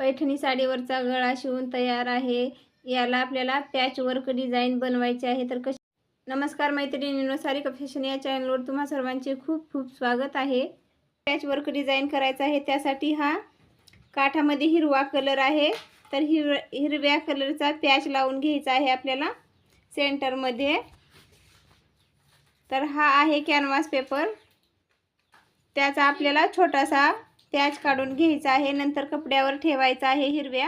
पैठणी साडीवरचा गळा शिवून तयार आहे. याला आपल्याला पॅचवर्क डिझाईन बनवायचे आहे. तर कशी नमस्कार मैत्रिणींनो सारिका फॅशन या चॅनलवर तुम्हा सर्वांचे खूप खूप स्वागत आहे. पॅचवर्क डिझाईन करायचं आहे. त्यासाठी हा काठामध्ये हिरवा कलर आहे. तर हिर हिरव्या कलरचा पॅच लावून घ्यायचा आहे आपल्याला सेंटरमध्ये तर हा आहे कॅनव्हास पेपर त्याचा आपल्याला छोटासा त्याच काढून घ्यायचा आहे. नंतर कपड्यावर ठेवायचा आहे हिरव्या.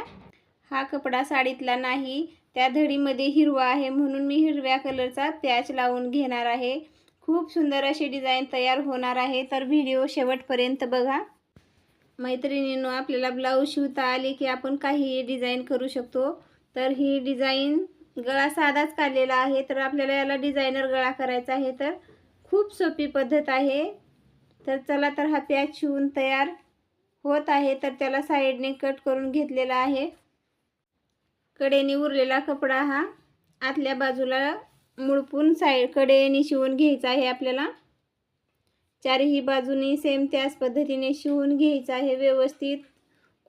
हा कपडा साडीतला नाही. त्या धडीमध्ये हिरवा आहे म्हणून मी हिरव्या कलरचा त्याच लावून घेणार आहे. खूप सुंदर अशी डिझाईन तयार होणार आहे. तर व्हिडिओ शेवटपर्यंत बघा. मैत्रिणींनो आपल्याला ब्लाऊज शिवता आले की आपण काहीही डिझाईन करू शकतो. तर ही डिझाईन गळा साधाच काढलेला आहे. तर आपल्याला याला डिझायनर गळा करायचा आहे. तर खूप सोपी पद्धत आहे. तर चला तर हा पॅच शिवून तयार होत आहे तर त्याला साईडने कट करून घेतलेला आहे. कडेने उरलेला कपडा हा आतल्या बाजूला मुळपून साईड कडेने शिवून घ्यायचा आहे आपल्याला. चारही बाजूनी सेम त्याच पद्धतीने शिवून घ्यायचं आहे व्यवस्थित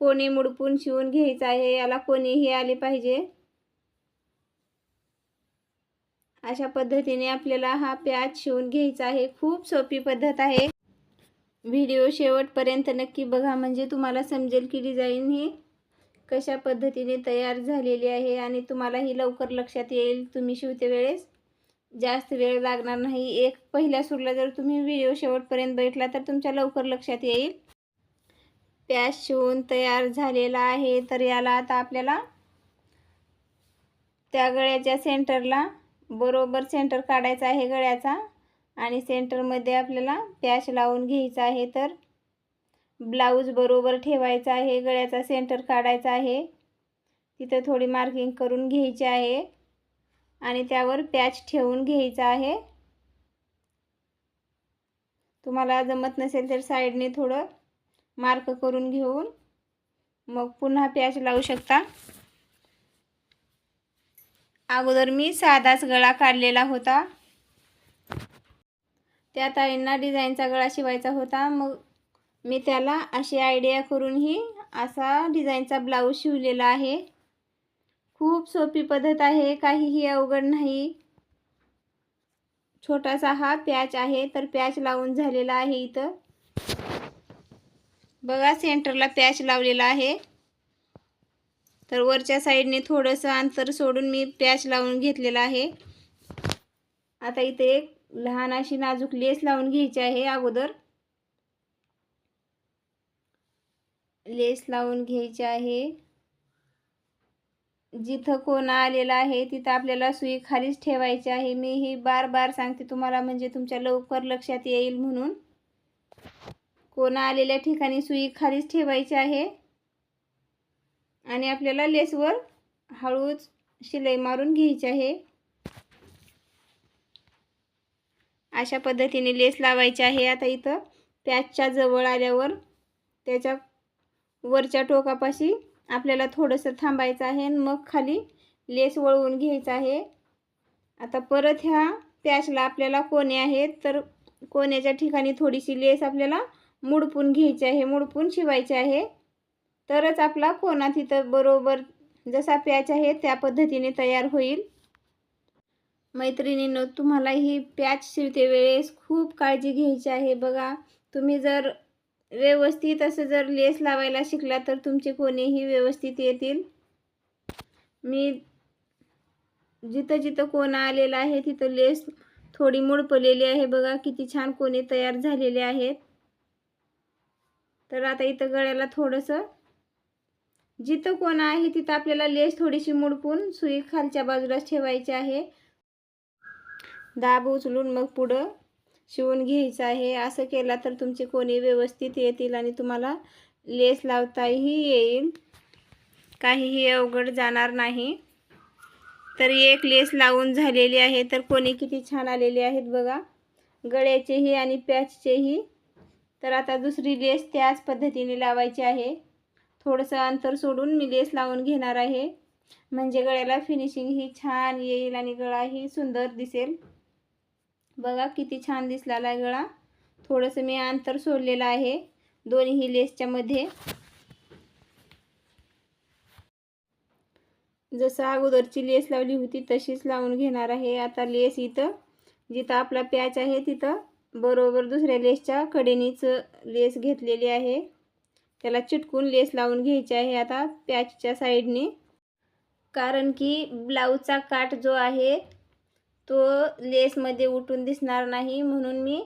कोणे मुडपून शिवून घ्यायचं आहे याला कोणीही आले पाहिजे. अशा पद्धतीने आपल्याला हा प्याज शिवून घ्यायचा आहे खूप सोपी पद्धत आहे. व्हिडिओ शेवटपर्यंत नक्की बघा. म्हणजे तुम्हाला समजेल की डिझाईन ही कशा पद्धतीने तयार झालेली आहे आणि तुम्हालाही लवकर लक्षात येईल. तुम्ही शिवते वेळेस जास्त वेळ लागणार नाही. एक पहिल्या सुरला जर तुम्ही व्हिडिओ शेवटपर्यंत बैठला तर तुमच्या लवकर लक्षात येईल. पॅच शिवून तयार झालेला आहे. तर याला आता आपल्याला त्या गळ्याच्या सेंटरला बरोबर सेंटर काढायचा आहे गळ्याचा. आणि सेंटरमध्ये आपल्याला पॅच लावून घ्यायचा आहे तर ब्लाऊज बरोबर ठेवायचा आहे गळ्याचा सेंटर काढायचा आहे. तिथं थोडी मार्किंग करून घ्यायची आहे आणि त्यावर पॅच ठेवून घ्यायचा आहे. तुम्हाला जमत नसेल तर साईडने थोडं मार्क करून घेऊन मग पुन्हा पॅच लावू शकता. अगोदर मी साधाच गळा काढलेला होता. त्या ताईंना डिझाईनचा गळा शिवायचा होता. मग मी त्याला अशी आयडिया करूनही असा डिझाईनचा ब्लाऊज शिवलेला आहे. खूप सोपी पद्धत आहे. काहीही अवघड नाही. छोटासा हा पॅच आहे. तर पॅच लावून झालेला आहे इथं. बघा सेंटरला पॅच लावलेला आहे. तर वरच्या साईडने थोडंसं अंतर सोडून मी पॅच लावून घेतलेला आहे. आता इथे एक लहान अशी नाजूक लेस लावून घ्यायची आहे अगोदर. लेस लावून घ्यायची आहे. जिथं कोणा आलेला आहे तिथं आपल्याला सुई खालीच ठेवायची आहे. मी ही बार बार सांगते तुम्हाला म्हणजे तुमच्या लवकर लक्षात येईल म्हणून. कोणा आलेल्या ठिकाणी सुई खालीच ठेवायची आहे. आणि आपल्याला लेसवर हळूच शिलाई मारून घ्यायची आहे. अशा पद्धतीने लेस लावायची आहे आता इथं. पॅचच्या जवळ आल्यावर त्याच्या वरच्या टोकापाशी आपल्याला थोडंसं थांबायचं आहे आणि मग खाली लेस वळवून घ्यायचं आहे. आता परत ह्या पॅचला आपल्याला कोणे आहेत तर कोण्याच्या ठिकाणी थोडीशी लेस आपल्याला मुडपून घ्यायची आहे मुडपून शिवायची आहे. तरच आपला कोणा तिथं बरोबर जसा पॅच आहे त्या पद्धतीने तयार होईल. मैत्रिणींनो तुम्हाला ही प्याच शिवते वेळेस खूप काळजी घ्यायची आहे. बघा तुम्ही जर व्यवस्थित असं जर लेस लावायला शिकला तर तुमचे कोणीही व्यवस्थित येतील. मी जिथं जिथं कोणा आलेला आहे तिथं लेस थोडी मुडपलेली आहे. बघा किती छान कोणी तयार झालेले आहेत. तर आता इथं गळ्याला थोडंसं जिथं कोणा आहे तिथं आपल्याला लेस थोडीशी मुडपून सुई खालच्या बाजूलाच ठेवायची आहे. दाब उचलून मग पुढं शिवून घ्यायचं आहे. असं केला तर तुमचे कोणी व्यवस्थित येतील आणि तुम्हाला लेस लावताही येईल. काहीही अवघड जाणार नाही. तर एक लेस लावून झालेली आहे. तर कोणी किती छान आलेले आहेत बघा. गळ्याचेही आणि पॅचचेही. तर आता दुसरी लेस त्याच पद्धतीने लावायची आहे. थोडंसं अंतर सोडून मी लेस लावून घेणार आहे. म्हणजे गळ्याला फिनिशिंग ही छान येईल आणि गळाही सुंदर दिसेल. बघा किती छान दिसला आहे गळा. थोडंसं मी अंतर सोडलेलं आहे दोन्ही लेसच्या मध्ये. जसं अगोदरची लेस लावली होती तशीच लावून घेणार आहे आता लेस इथं. जिथं आपला पॅच आहे तिथं बरोबर दुसऱ्या लेसच्या कडेनीच लेस घेतलेली आहे. त्याला चिटकून लेस लावून घ्यायची आहे आता पॅचच्या साईडने. कारण की ब्लाऊजचा काठ जो आहे तो लेसमध्ये उठून दिसणार नाही म्हणून मी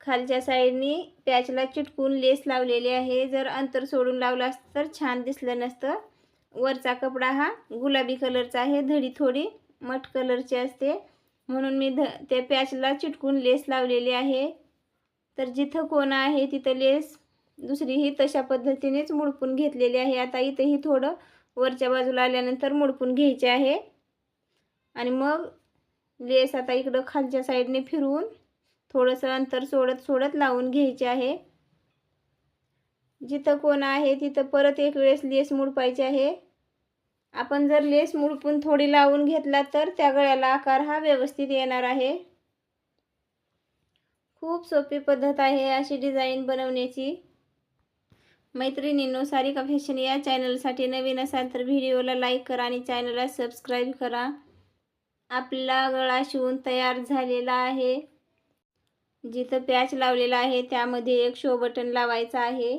खालच्या साईडनी पॅचला चिटकून लेस लावलेली आहे. जर अंतर सोडून लावलं असतं तर छान दिसलं नसतं. वरचा कपडा हा गुलाबी कलरचा आहे धडी थोडी मठ कलरची असते. म्हणून मी ध त्या पॅचला चिटकून लेस लावलेली आहे. तर जिथं कोणा आहे तिथं लेस दुसरीही तशा पद्धतीनेच मुडपून घेतलेली आहे. आता इथंही थोडं वरच्या बाजूला आल्यानंतर मुडपून घ्यायचे आहे. आणि मग लेस आता इकडं खालच्या साईडने फिरवून थोडंसं अंतर सोडत सोडत लावून घ्यायचे आहे. जिथं कोण आहे तिथं परत एक वेळेस लेस मुडपायचे आहे. आपण जर लेस मुडपून थोडी लावून घेतला तर त्या गळ्याला आकार हा व्यवस्थित येणार आहे. खूप सोपी पद्धत आहे अशी डिझाईन बनवण्याची. मैत्रिणींनो सारिका फॅशन या चॅनलसाठी नवीन असाल तर व्हिडिओला लाईक करा आणि चॅनलला सबस्क्राईब करा. आपला गळा शिवून तयार झालेला आहे. जिथं पॅच लावलेला आहे त्यामध्ये एक शो बटन लावायचं आहे.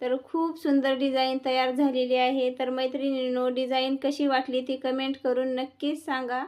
तर खूप सुंदर डिझाईन तयार झालेली आहे. तर मैत्रिणींनो डिझाईन कशी वाटली ती कमेंट करून नक्कीच सांगा.